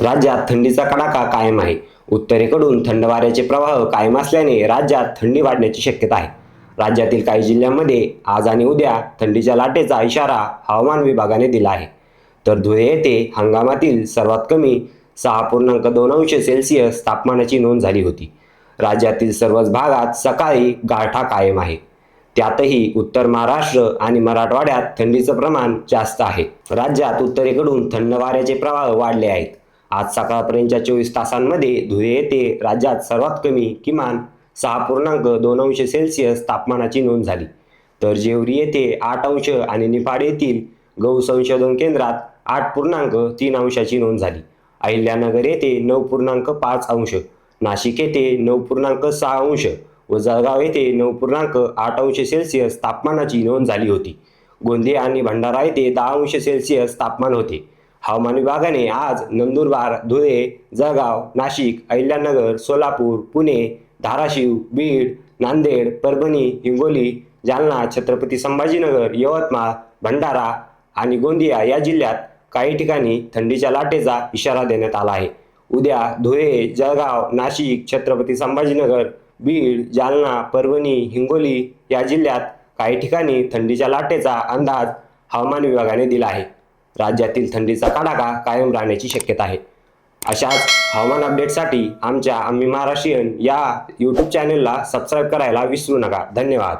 राज्यात थंडीचा कडाका कायम आहे. उत्तरेकडून थंड वाऱ्याचे प्रवाह कायम असल्याने राज्यात थंडी वाढण्याची शक्यता आहे. राज्यातील काही जिल्ह्यांमध्ये आज आणि उद्या थंडीच्या लाटेचा इशारा हवामान विभागाने दिला आहे. तर धुळे येथे हंगामातील सर्वात कमी सहा पूर्णांक दोन अंश सेल्सिअस तापमानाची नोंद झाली होती. राज्यातील सर्वच भागात सकाळी गारठा कायम आहे. त्यातही उत्तर महाराष्ट्र आणि मराठवाड्यात थंडीचं प्रमाण जास्त आहे. राज्यात उत्तरेकडून थंड वाऱ्याचे प्रवाह वाढले आहेत. आज सकाळपर्यंतच्या चोवीस तासांमध्ये धुळे येथे राज्यात सर्वात कमी किमान सहा पूर्णांक दोन अंश सेल्सिअस तापमानाची नोंद झाली. तर जेवरी येथे आठ अंश आणि निफाड येथील गहू संशोधन केंद्रात आठ पूर्णांक तीन अंशाची नोंद झाली. अहिल्यानगर येथे नऊ पूर्णांक पाच अंश नाशिक येथे नऊ पूर्णांक सहा अंश व जळगाव येथे नऊ पूर्णांक आठ अंश सेल्सिअस तापमानाची नोंद झाली होती. गोंदिया आणि भंडारा येथे दहा अंश सेल्सिअस तापमान होते. हवामान विभागाने आज नंदुरबार धुळे जळगाव नाशिक अहिल्यानगर सोलापूर पुणे धाराशिव बीड नांदेड परभणी हिंगोली जालना छत्रपती संभाजीनगर यवतमाळ भंडारा आणि गोंदिया या जिल्ह्यात काही ठिकाणी थंडीच्या लाटेचा इशारा देण्यात आला आहे. उद्या धुळे जळगाव नाशिक छत्रपती संभाजीनगर बीड जालना परभणी हिंगोली या जिल्ह्यात काही ठिकाणी थंडीच्या लाटेचा अंदाज हवामान विभागाने दिला आहे. राज्यातील थंडीचा कडाका कायम राहण्याची शक्यता आहे. अशाच हवामान अपडेटसाठी आमच्या आम्ही महाराष्ट्रीयन या यूट्यूब चॅनेलला सबस्क्राईब करायला विसरू नका. धन्यवाद.